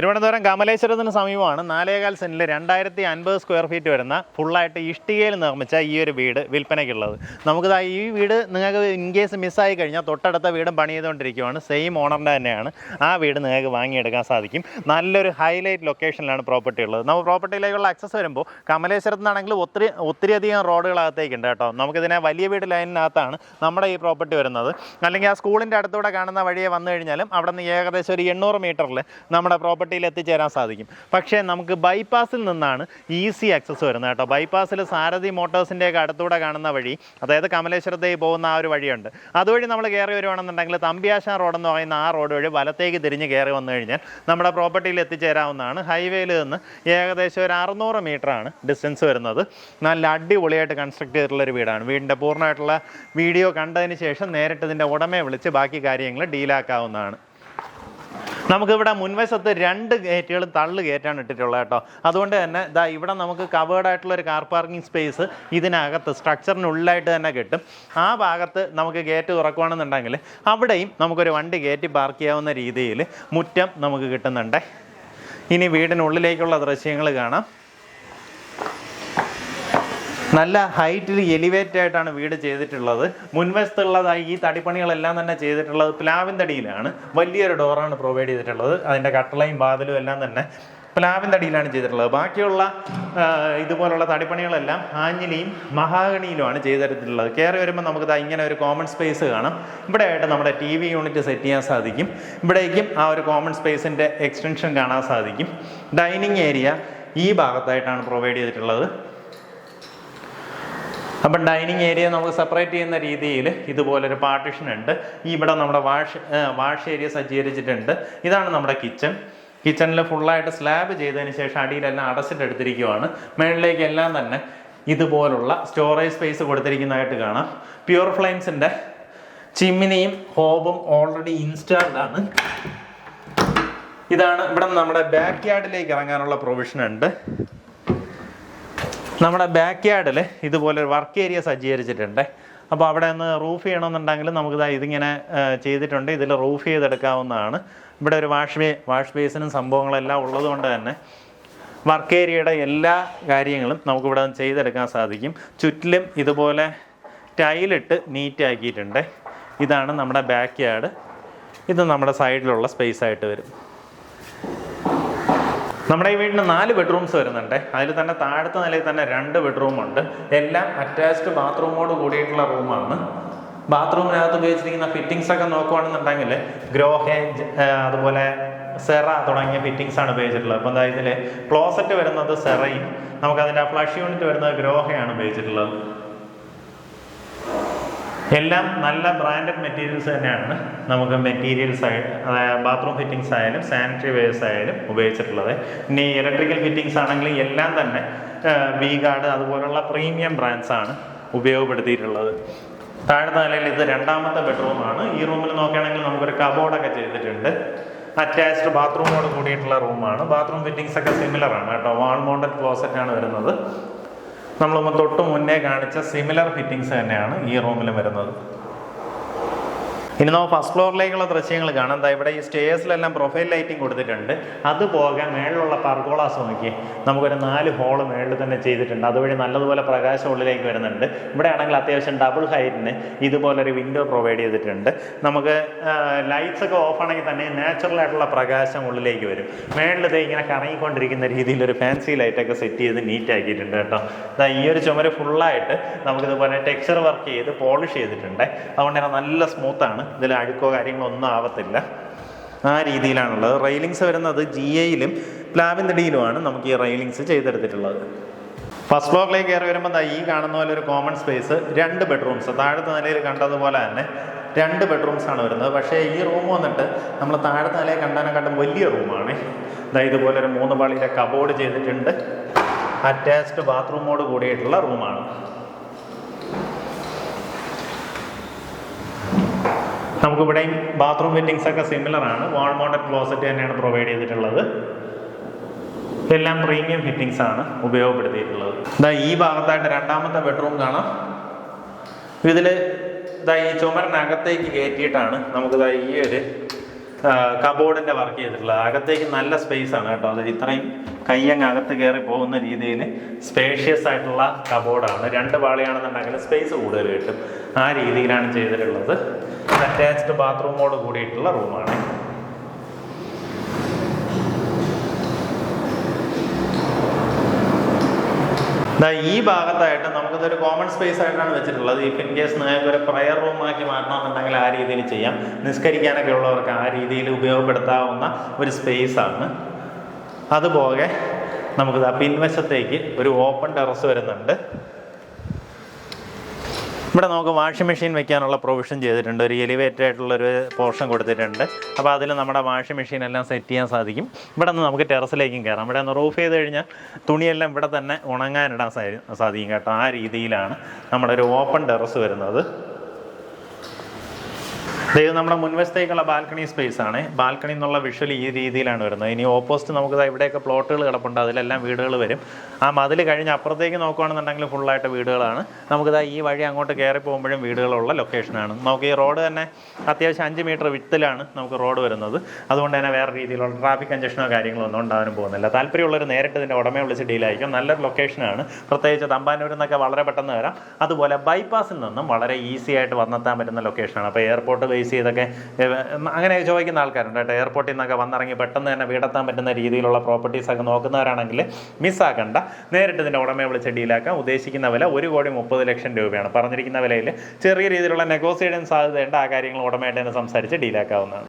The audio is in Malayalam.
തിരുവനന്തപുരം കമലേശ്വരത്തിന് സമീപമാണ് നാലേകാൽ സെന്റിൽ രണ്ടായിരത്തി അൻപത് സ്ക്വയർ ഫീറ്റ് വരുന്ന ഫുള്ളായിട്ട് ഇഷ്ടികയിൽ നിർമ്മിച്ച ഈ ഒരു വീട് വിൽപ്പനയ്ക്കുള്ളത്. നമുക്കിതാ ഈ വീട് നിങ്ങൾക്ക് ഇൻ കേസ് മിസ്സായി കഴിഞ്ഞാൽ തൊട്ടടുത്ത വീടും പണി ചെയ്തുകൊണ്ടിരിക്കുകയാണ് സെയിം ഓണറിന്റെ തന്നെയാണ്. ആ വീട് നിങ്ങൾക്ക് വാങ്ങിയെടുക്കാൻ സാധിക്കും. നല്ലൊരു ഹൈലൈറ്റ് ലൊക്കേഷനിലാണ് പ്രോപ്പർട്ടി ഉള്ളത്. നമ്മൾ പ്രോപ്പർട്ടിയിലേക്കുള്ള ആക്സസ് വരുമ്പോൾ കമലേശ്വരത്ത് നിന്നാണെങ്കിൽ ഒത്തിരി ഒത്തിരി അധികം റോഡുകളകത്തേക്കുണ്ട് കേട്ടോ. നമുക്കിതിനെ വലിയ വീട് ലൈനിനകത്താണ് നമ്മുടെ ഈ പ്രോപ്പർട്ടി വരുന്നത്. അല്ലെങ്കിൽ ആ സ്കൂളിന്റെ അടുത്തൂടെ കാണുന്ന വഴിയെ വന്നു കഴിഞ്ഞാലും അവിടെ നിന്ന് ഏകദേശം ഒരു എണ്ണൂറ് മീറ്ററിൽ നമ്മുടെ പ്രോപ്പർട്ടിയിൽ എത്തിച്ചേരാൻ സാധിക്കും. പക്ഷേ നമുക്ക് ബൈപ്പാസിൽ നിന്നാണ് ഈസി ആക്സസ് വരുന്നത് കേട്ടോ. ബൈപ്പാസിൽ സാരഥി മോട്ടോഴ്സിന്റെയൊക്കെ അടുത്തൂടെ കാണുന്ന വഴി അതായത് കമലേശ്വരത്തേക്ക് പോകുന്ന ആ ഒരു വഴിയുണ്ട്. അതുവഴി നമ്മൾ കയറി വരുവാണെന്നുണ്ടെങ്കിൽ തമ്പ്യാശാ റോഡെന്ന് പറയുന്ന ആ റോഡ് വഴി വലത്തേക്ക് തിരിഞ്ഞ് കയറി വന്നു കഴിഞ്ഞാൽ നമ്മുടെ പ്രോപ്പർട്ടിയിൽ എത്തിച്ചേരാവുന്നതാണ്. ഹൈവേയിൽ നിന്ന് ഏകദേശം ഒരു അറുന്നൂറ് ആണ് ഡിസ്റ്റൻസ് വരുന്നത്. നല്ല അടിപൊളിയായിട്ട് കൺസ്ട്രക്ട് ചെയ്തിട്ടുള്ള ഒരു വീടാണ്. വീടിന്റെ പൂർണമായിട്ടുള്ള വീഡിയോ കണ്ടതിന് ശേഷം നേരിട്ട് ഇതിന്റെ ഉടമയെ വിളിച്ച് ബാക്കി കാര്യങ്ങൾ ഡീലാക്കാവുന്നതാണ് നമുക്കിവിടെ മുൻവശത്ത് രണ്ട് ഗേറ്റുകൾ തള്ളു ഗേറ്റാണ് ഇട്ടിട്ടുള്ളത് കേട്ടോ. അതുകൊണ്ട് തന്നെ ഇതാ ഇവിടെ നമുക്ക് കവേർഡ് ആയിട്ടുള്ള ഒരു കാർ പാർക്കിംഗ് സ്പേസ് ഇതിനകത്ത് സ്ട്രക്ചറിനുള്ളിലായിട്ട് തന്നെ കിട്ടും. ആ ഭാഗത്ത് നമുക്ക് ഗേറ്റ് തുറക്കുകയാണെന്നുണ്ടെങ്കിൽ അവിടെയും നമുക്കൊരു വണ്ടി കയറ്റി പാർക്ക് ചെയ്യാവുന്ന രീതിയിൽ മുറ്റം നമുക്ക് കിട്ടുന്നുണ്ട്. ഇനി വീടിനുള്ളിലേക്കുള്ള ദൃശ്യങ്ങൾ കാണാം. നല്ല ഹൈറ്റിൽ എലിവേറ്റ് ആയിട്ടാണ് വീട് ചെയ്തിട്ടുള്ളത്. മുൻവശത്തുള്ളതായി ഈ തടിപ്പണികളെല്ലാം തന്നെ ചെയ്തിട്ടുള്ളത് പ്ലാവിൻ തടിയിലാണ് വലിയൊരു ഡോറാണ് പ്രൊവൈഡ് ചെയ്തിട്ടുള്ളത്. അതിന്റെ കട്ടളയും വാതിലും എല്ലാം തന്നെ പ്ലാവിൻ തടിയിലാണ് ചെയ്തിട്ടുള്ളത്. ബാക്കിയുള്ള ഇതുപോലുള്ള തടിപ്പണികളെല്ലാം ആഞ്ഞിലിയും മഹാഗണിയിലുമാണ് ചെയ്തിട്ടുള്ളത്. കയറി വരുമ്പോൾ നമുക്ക് ഇങ്ങനെ ഒരു കോമൺ സ്പേസ് കാണാം. ഇവിടെ ആയിട്ട് നമ്മുടെ ടി വി യൂണിറ്റ് സെറ്റ് ചെയ്യാൻ സാധിക്കും. ഇവിടേക്കും ആ ഒരു കോമൺ സ്പേസിന്റെ എക്സ്റ്റൻഷൻ കാണാൻ സാധിക്കും. ഡൈനിങ് ഏരിയ ഈ ഭാഗത്തായിട്ടാണ് പ്രൊവൈഡ് ചെയ്തിട്ടുള്ളത്. അപ്പം ഡൈനിങ് ഏരിയ നമുക്ക് സെപ്പറേറ്റ് ചെയ്യുന്ന രീതിയിൽ ഇതുപോലൊരു പാർട്ടിഷൻ ഉണ്ട്. ഇവിടെ നമ്മുടെ വാഷ് വാഷ് ഏരിയ സജ്ജീകരിച്ചിട്ടുണ്ട്. ഇതാണ് നമ്മുടെ കിച്ചൺ. കിച്ചണിൽ ഫുള്ളായിട്ട് സ്ലാബ് ചെയ്തതിന് ശേഷം അടിയിലെല്ലാം അടച്ചിട്ടെടുത്തിരിക്കുവാണ് മുകളിലേക്ക് എല്ലാം തന്നെ ഇതുപോലുള്ള സ്റ്റോറേജ് സ്പേസ് കൊടുത്തിരിക്കുന്നതായിട്ട് കാണാം. പ്യൂർ ഫ്ലെയിംസിന്റെ ചിമ്മിനിയും ഹോബും ഓൾറെഡി ഇൻസ്റ്റാൾഡ് ആണ്. ഇതാണ് ഇവിടെ നമ്മുടെ ബാക്ക് യാർഡിലേക്ക് ഇറങ്ങാനുള്ള പ്രൊവിഷൻ ഉണ്ട്. നമ്മുടെ ബാക്ക് യാർഡിൽ ഇതുപോലെ വർക്ക് ഏരിയ സജ്ജീകരിച്ചിട്ടുണ്ട്. അപ്പോൾ അവിടെ ഒന്ന് റൂഫ് ചെയ്യണമെന്നുണ്ടെങ്കിൽ നമുക്ക് ദാ ഇതിങ്ങനെ ചെയ്തിട്ടുണ്ട്. ഇതിൽ റൂഫ് ചെയ്തെടുക്കാവുന്നതാണ്. ഇവിടെ ഒരു വാഷ് ബേ വാഷ് ബേസിനും സംഭവങ്ങളെല്ലാം ഉള്ളതുകൊണ്ട് തന്നെ വർക്ക് ഏരിയയുടെ എല്ലാ കാര്യങ്ങളും നമുക്കിവിടെ ചെയ്തെടുക്കാൻ സാധിക്കും. ചുറ്റിലും ഇതുപോലെ ടൈലിട്ട് നീറ്റ് ആക്കിയിട്ടുണ്ട് ഇതാണ് നമ്മുടെ ബാക്ക് യാർഡ് ഇത് നമ്മുടെ സൈഡിലുള്ള സ്പേസ് ആയിട്ട് വരും. നമ്മുടെ ഈ വീടിന് നാല് ബെഡ്റൂംസ് വരുന്നുണ്ട്. അതിൽ തന്നെ താഴത്തെ നിലയിൽ തന്നെ രണ്ട് ബെഡ്റൂം ഉണ്ട്. എല്ലാം അറ്റാച്ച്ഡ് ബാത്റൂമോട് കൂടിയിട്ടുള്ള റൂമാണ് ബാത്റൂമിനകത്ത് ഉപയോഗിച്ചിരിക്കുന്ന ഫിറ്റിങ്സ് ഒക്കെ നോക്കുകയാണെന്നുണ്ടെങ്കിൽ ഗ്രോഹേജ് അതുപോലെ സെറ തുടങ്ങിയ ഫിറ്റിങ്സ് ആണ് ഉപയോഗിച്ചിട്ടുള്ളത്. അപ്പോൾ എന്താ ഇതിൽ ക്ലോസറ്റ് വരുന്നത് സെറയും നമുക്ക് അതിന്റെ ഫ്ലഷ് യൂണിറ്റ് വരുന്നത് ഗ്രോഹയാണ് ഉപയോഗിച്ചിട്ടുള്ളത്. എല്ലാം നല്ല ബ്രാൻഡഡ് മെറ്റീരിയൽസ് തന്നെയാണ് നമുക്ക് മെറ്റീരിയൽസ് അതായത് ബാത്റൂം ഫിറ്റിംഗ്സ് ആയാലും സാനിറ്ററി വെയർസ് ആയാലും ഉപയോഗിച്ചിട്ടുള്ളത്. ഇനി ഇലക്ട്രിക്കൽ ഫിറ്റിംഗ്സ് ആണെങ്കിലും എല്ലാം തന്നെ വി ഗാർഡ് അതുപോലുള്ള പ്രീമിയം ബ്രാൻഡ്സ് ആണ് ഉപയോഗപ്പെടുത്തിയിട്ടുള്ളത്. താഴത്തെ നിലയിൽ ഇത് രണ്ടാമത്തെ ബെഡ്റൂമാണ് ഈ റൂമിൽ നോക്കുകയാണെങ്കിൽ നമുക്കൊരു കബോർഡൊക്കെ ചെയ്തിട്ടുണ്ട്. അറ്റാച്ച്ഡ് ബാത്റൂമോട് കൂടിയിട്ടുള്ള റൂമാണ് ബാത്റൂം ഫിറ്റിംഗ്സ് ഒക്കെ സിമിലർ ആണ് കേട്ടോ. വാൾ മൗണ്ടഡ് ക്ലോസറ്റ് ആണ് വരുന്നത്. നമ്മൾ തൊട്ട് മുന്നേ കാണിച്ച സിമിലർ ഫിറ്റിങ്സ് തന്നെയാണ് ഈ റൂമിലും വരുന്നത്. ഇനി നമ്മൾ ഫസ്റ്റ് ഫ്ലോറിലേക്കുള്ള ദൃശ്യങ്ങൾ കാണാം. എന്താ ഇവിടെ ഈ സ്റ്റേഴ്സിലെല്ലാം പ്രൊഫൈൽ ലൈറ്റിംഗ് കൊടുത്തിട്ടുണ്ട്. അത് പോകാൻ മേളിലുള്ള പർഗോളാസ് നോക്കി. നമുക്കൊരു നാല് ഹോൾ മേളിൽ തന്നെ ചെയ്തിട്ടുണ്ട്. അതുവഴി നല്ലതുപോലെ പ്രകാശം ഉള്ളിലേക്ക് വരുന്നുണ്ട്. ഇവിടെ ആണെങ്കിൽ അത്യാവശ്യം ഡബിൾ ഹൈറ്റിന് ഇതുപോലൊരു വിൻഡോ പ്രൊവൈഡ് ചെയ്തിട്ടുണ്ട്. നമുക്ക് ലൈറ്റ്സ് ഒക്കെ ഓഫ് ആണെങ്കിൽ തന്നെ നാച്ചുറൽ ആയിട്ടുള്ള പ്രകാശം ഉള്ളിലേക്ക് വരും. മേളിൽ ഇത് ഇങ്ങനെ കറങ്ങിക്കൊണ്ടിരിക്കുന്ന രീതിയിൽ ഒരു ഫാൻസി ലൈറ്റൊക്കെ സെറ്റ് ചെയ്ത് നീറ്റ് ആക്കിയിട്ടുണ്ട് കേട്ടോ. ഈ ഒരു ചുമര് ഫുള്ളായിട്ട് നമുക്കിതുപോലെ ടെക്സ്ചർ വർക്ക് ചെയ്ത് പോളിഷ് ചെയ്തിട്ടുണ്ട്. അതുകൊണ്ട് തന്നെ നല്ല സ്മൂത്താണ് ഇതിൽ അഴുക്കോ കാര്യങ്ങളോ ഒന്നും ആവത്തില്ല. ആ രീതിയിലാണുള്ളത്. റെയിലിങ്സ് വരുന്നത് ജി എയിലും പ്ലാവിൻ തടിയിലുമാണ് നമുക്ക് ഈ റെയിലിങ്സ് ചെയ്തെടുത്തിട്ടുള്ളത്. ഫസ്റ്റ് ഫ്ലോറിലേക്ക് കയറി വരുമ്പോൾ ഈ കാണുന്ന പോലെ ഒരു കോമൺ സ്പേസ് രണ്ട് ബെഡ്റൂംസ് താഴത്തെ നിലയിൽ കണ്ടതുപോലെ തന്നെ രണ്ട് ബെഡ്റൂംസ് ആണ് വരുന്നത്. പക്ഷേ ഈ റൂം വന്നിട്ട് നമ്മൾ താഴത്തെ നിലയിൽ കണ്ടതിനെക്കാട്ടും വലിയ റൂമാണ് ദാ ഇതുപോലെ ഒരു മൂന്ന് പാളിയിലെ കബോർഡ് ചെയ്തിട്ടുണ്ട്. അറ്റാച്ച്ഡ് ബാത്റൂമോട് കൂടിയിട്ടുള്ള റൂമാണ് നമുക്കിവിടെയും ബാത്റൂം ഫിറ്റിങ്സ് ഒക്കെ സിമിലർ ആണ്. വാൾ മൗണ്ടഡ് ക്ലോസറ്റ് തന്നെയാണ് പ്രൊവൈഡ് ചെയ്തിട്ടുള്ളത്. എല്ലാം പ്രീമിയം ഫിറ്റിങ്സ് ആണ് ഉപയോഗപ്പെടുത്തിയിട്ടുള്ളത്. ഇതാ ഈ ഭാഗത്തായിട്ട് രണ്ടാമത്തെ ബെഡ്റൂം കാണാം. ഇതിൽ ഇതാ ഈ ചുമരനകത്തേക്ക് കയറ്റിയിട്ടാണ് നമുക്കിതാ ഈ ഒരു കബോർഡിന്റെ വർക്ക് ചെയ്തിട്ടുള്ളത്. അകത്തേക്ക് നല്ല സ്പേസ് ആണ് കേട്ടോ. അത് ഇത്രയും കയ്യങ്ങ് അകത്ത് കയറി പോകുന്ന രീതിയിൽ സ്പേഷ്യസ് ആയിട്ടുള്ള കബോർഡാണ് രണ്ട് പാളിയാണെന്നുണ്ടെങ്കിൽ സ്പേസ് കൂടുതൽ കിട്ടും. ആ രീതിയിലാണ് ചെയ്തിട്ടുള്ളത്. അറ്റാച്ച്ഡ് ബാത്റൂമോട് കൂടിയിട്ടുള്ള റൂമാണ്. ഈ ഭാഗത്തായിട്ട് നമുക്കിതൊരു കോമൺ സ്പേസ് ആയിട്ടാണ് വെച്ചിട്ടുള്ളത്. ഇഫ് ഇൻ കേസ് നിങ്ങൾക്ക് ഒരു പ്രയർ റൂമാക്കി മാറ്റണമെന്നുണ്ടെങ്കിൽ ആ രീതിയിൽ ചെയ്യാം. നിസ്കരിക്കാനൊക്കെ ഉള്ളവർക്ക് ആ രീതിയിൽ ഉപയോഗപ്പെടുത്താവുന്ന ഒരു സ്പേസ് ആണ്. അതുപോലെ നമുക്കിത് പിൻവശത്തേക്ക് ഒരു ഓപ്പൺ ടെറസ് വരുന്നുണ്ട്. ഇവിടെ നമുക്ക് വാഷിംഗ് മെഷീൻ വെക്കാനുള്ള പ്രൊവിഷൻ ചെയ്തിട്ടുണ്ട്. ഒരു എലിവേറ്റഡ് ആയിട്ടുള്ള ഒരു പോർഷൻ കൊടുത്തിട്ടുണ്ട്. അപ്പോൾ അതിൽ നമ്മുടെ വാഷിംഗ് മെഷീൻ എല്ലാം സെറ്റ് ചെയ്യാൻ സാധിക്കും. ഇവിടെ നിന്ന് നമുക്ക് ടെറസിലേക്കും കയറാം ഇവിടെ നിന്ന് റൂഫ് ചെയ്ത് കഴിഞ്ഞാൽ തുണിയെല്ലാം ഇവിടെ തന്നെ ഉണങ്ങാനിടാൻ സാധിക്കും കേട്ടോ. ആ രീതിയിലാണ് നമ്മുടെ ഒരു ഓപ്പൺ ടെറസ് വരുന്നത്. ഇത് നമ്മുടെ മുൻവശത്തേക്കുള്ള ബാൽക്കണി സ്പേസ് ആണ്. ബാൽക്കണി എന്നുള്ള വിഷ്വൽ ഈ രീതിയിലാണ് വരുന്നത്. ഇനി ഓപ്പോസിറ്റ് നമുക്ക് ഇവിടെയൊക്കെ പ്ലോട്ടുകൾ കിടപ്പുണ്ട്. അതിലെല്ലാം വീടുകൾ വരും. ആ മതിൽ കഴിഞ്ഞ് അപ്പുറത്തേക്ക് നോക്കുകയാണെന്നുണ്ടെങ്കിൽ ഫുള്ളായിട്ട് വീടുകളാണ്. നമുക്കിതാ ഈ വഴി അങ്ങോട്ട് കയറി പോകുമ്പോഴും വീടുകളുള്ള ലൊക്കേഷനാണ് നമുക്ക് ഈ റോഡ് തന്നെ അത്യാവശ്യം അഞ്ച് മീറ്റർ വിത്തിലാണ് നമുക്ക് റോഡ് വരുന്നത്. അതുകൊണ്ട് തന്നെ വേറെ രീതിയിലുള്ള ട്രാഫിക് കഞ്ചക്ഷനോ കാര്യങ്ങളോ ഒന്നും ഉണ്ടാകാനും പോകുന്നില്ല. താല്പര്യമുള്ളവർ നേരിട്ട് ഇതിന്റെ ഉടമയെ വിളിച്ച് ഡീലായിരിക്കും നല്ലൊരു ലൊക്കേഷനാണ് പ്രത്യേകിച്ച് തമ്പാനൂരിൽ നിന്നൊക്കെ വളരെ പെട്ടെന്ന് വരാം. അതുപോലെ ബൈപ്പാസിൽ നിന്നും വളരെ ഈസി ആയിട്ട് വന്നെത്താൻ പറ്റുന്ന ലൊക്കേഷനാണ് അപ്പോൾ എയർപോർട്ട് ബേസ് ചെയ്തൊക്കെ അങ്ങനെ ചോദിക്കുന്ന ആൾക്കാരുണ്ട് കേട്ടോ. എയർപോർട്ടിൽ നിന്നൊക്കെ വന്നിറങ്ങി പെട്ടെന്ന് തന്നെ വീടെത്താൻ പറ്റുന്ന രീതിയിലുള്ള പ്രോപ്പർട്ടീസ് ഒക്കെ നോക്കുന്നവരാണെങ്കിൽ മിസ്സാക്കണ്ട നേരിട്ട് ഇതിന്റെ ഉടമയെ വിളിച്ച് ഡീലാക്കാം ഉദ്ദേശിക്കുന്ന വില ഒരു കോടി മുപ്പത് ലക്ഷം രൂപയാണ്. പറഞ്ഞിരിക്കുന്ന വിലയിൽ ചെറിയ രീതിയിലുള്ള നെഗോസിയേഷൻ സാധ്യതയുണ്ട്. ആ കാര്യങ്ങൾ ഉടമയായിട്ട് തന്നെ സംസാരിച്ച് ഡീലാക്കാവുന്നതാണ്